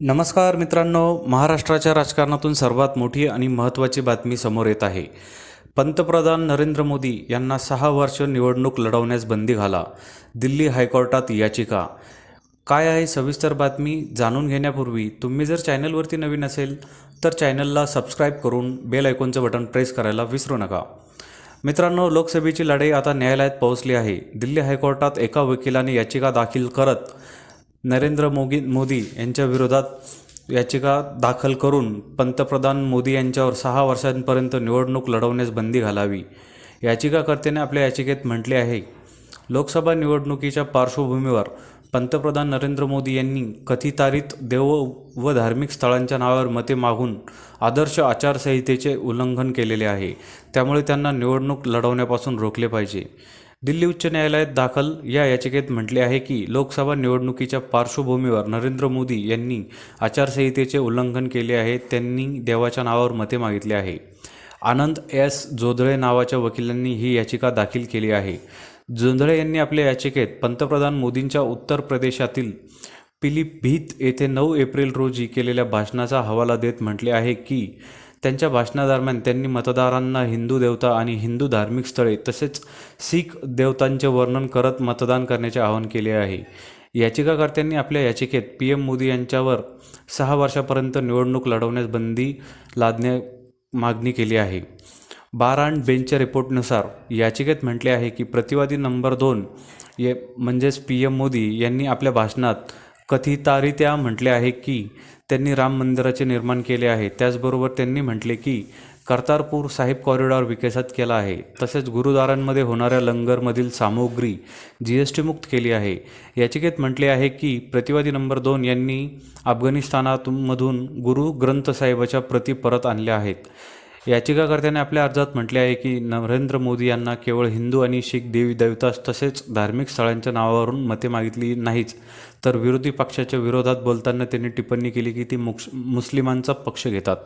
नमस्कार मित्रांनो महाराष्ट्राच्या राजकारणातून सर्वात मोठी आणि महत्त्वाची बातमी समोर येत आहे. पंतप्रधान नरेंद्र मोदी यांना सहा वर्ष निवडणूक लढवण्यास बंदी घाला दिल्ली हायकोर्टात याचिका. काय आहे सविस्तर बातमी जाणून घेण्यापूर्वी तुम्ही जर चॅनलवरती नवीन असेल तर चॅनलला सबस्क्राईब करून बेल आयकॉनचं बटन प्रेस करायला विसरू नका. मित्रांनो लोकसभेची लढाई आता न्यायालयात पोहोचली आहे. दिल्ली हायकोर्टात एका वकिलाने याचिका दाखल करत नरेंद्र मोदी मोदी यांच्या विरोधात याचिका दाखल करून पंतप्रधान मोदी यांच्यावर सहा वर्षांपर्यंत निवडणूक लढवण्यास बंदी घालावी. याचिकाकर्त्याने आपल्या याचिकेत म्हटले आहे लोकसभा निवडणुकीच्या पार्श्वभूमीवर पंतप्रधान नरेंद्र मोदी यांनी कथितारित देव व धार्मिक स्थळांच्या नावावर मते मागून आदर्श आचारसंहितेचे उल्लंघन केलेले आहे. त्यामुळे त्यांना निवडणूक लढवण्यापासून रोखले पाहिजे. दिल्ली उच्च न्यायालयात दाखल या याचिकेत म्हटले आहे की लोकसभा निवडणुकीच्या पार्श्वभूमीवर नरेंद्र मोदी यांनी आचारसंहितेचे उल्लंघन केले आहे त्यांनी देवाच्या नावावर मते मागितले आहे. आनंद एस. जोधळे नावाच्या वकिलांनी ही याचिका दाखल केली आहे. जोंधळे यांनी आपल्या याचिकेत पंतप्रधान मोदींच्या उत्तर प्रदेशातील पिलीभीत येथे नऊ एप्रिल रोजी केलेल्या भाषणाचा हवाला देत म्हटले आहे की त्यांच्या भाषणादरम्यान त्यांनी मतदारांना हिंदू देवता आणि हिंदू धार्मिक स्थळे तसेच शीख देवतांचे वर्णन करत मतदान करण्याचे आवाहन केले आहे. याचिकाकर्त्यांनी आपल्या याचिकेत पी एम मोदी यांच्यावर सहा वर्षापर्यंत निवडणूक लढवण्यास बंदी लादण्या मागणी केली आहे. बारा अँड बेंचच्या रिपोर्टनुसार याचिकेत म्हटले आहे की प्रतिवादी नंबर दोन ये म्हणजेच पी एम मोदी यांनी आपल्या भाषणात कथितारित्या म्हटले आहे की त्यांनी राम मंदिराचे निर्माण केले आहे. त्याचबरोबर त्यांनी म्हटले की कर्तारपूर साहिब कॉरिडॉर विकसित केला आहे. तसेच गुरुद्वारांमध्ये होणाऱ्या लंगरमधील सामुग्री जी एस टी मुक्त केली आहे. याचिकेत म्हटले आहे की प्रतिवादी नंबर दोन यांनी अफगाणिस्तानातूनमधून गुरु ग्रंथ साहेबाच्या प्रती परत आणल्या आहेत. याचिकाकर्त्याने आपल्या अर्जात म्हटले आहे की नरेंद्र मोदी यांना केवळ हिंदू आणि शीख देवी देवतास तसेच धार्मिक स्थळांच्या नावावरून मते मागितली नाहीच तर विरोधी पक्षाच्या विरोधात बोलताना त्यांनी टिप्पणी केली की ती मुक्स मुस्लिमांचा पक्ष घेतात.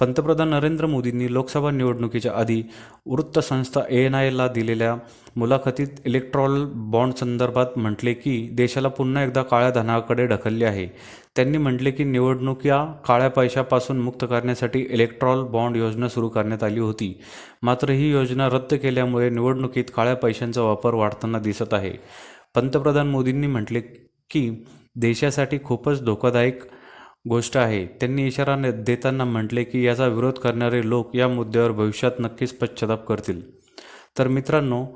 पंतप्रधान नरेंद्र मोदींनी लोकसभा निवडणुकीच्या आधी वृत्तसंस्था ए एन आयला दिलेल्या मुलाखतीत इलेक्ट्रॉल बॉन्ड संदर्भात म्हटले की देशाला पुन्हा एकदा काळ्या धनाकडे ढकलले आहे. त्यांनी म्हटले की निवडणूक काळ्या पैशापासून मुक्त करण्यासाठी इलेक्ट्रॉल बॉन्ड योजना सुरू करण्यात आली होती. मात्र ही योजना रद्द केल्यामुळे निवडणुकीत काळ्या पैशांचा वापर वाढताना दिसत आहे. पंतप्रधान मोदींनी म्हटले की देशासाठी खूपच धोकादायक गोष्ट आहे. त्यांनी इशारा न- देताना म्हटले की याचा विरोध करणारे लोक या मुद्द्यावर भविष्यात नक्कीच पश्चाताप करतील. तर मित्रांनो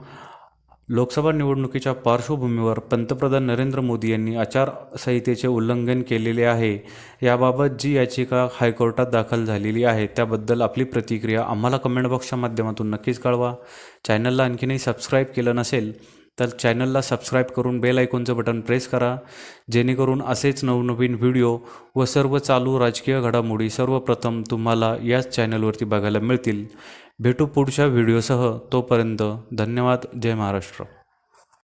लोकसभा निवडणुकीच्या पार्श्वभूमीवर पंतप्रधान नरेंद्र मोदी यांनी आचारसंहितेचे उल्लंघन केलेले आहे. याबाबत जी याचिका हायकोर्टात दाखल झालेली आहे त्याबद्दल आपली प्रतिक्रिया आम्हाला कमेंट बॉक्सच्या माध्यमातून नक्कीच कळवा. चॅनलला आणखीनही सबस्क्राईब केलं नसेल तर चॅनलला सबस्क्राईब करून बेल आयकॉनचं बटन प्रेस करा जेणेकरून असेच नवनवीन व्हिडिओ व सर्व चालू राजकीय घडामोडी सर्वप्रथम तुम्हाला याच चॅनलवरती बघायला मिळतील. भेटू पुढच्या व्हिडिओसह तोपर्यंत धन्यवाद. जय महाराष्ट्र.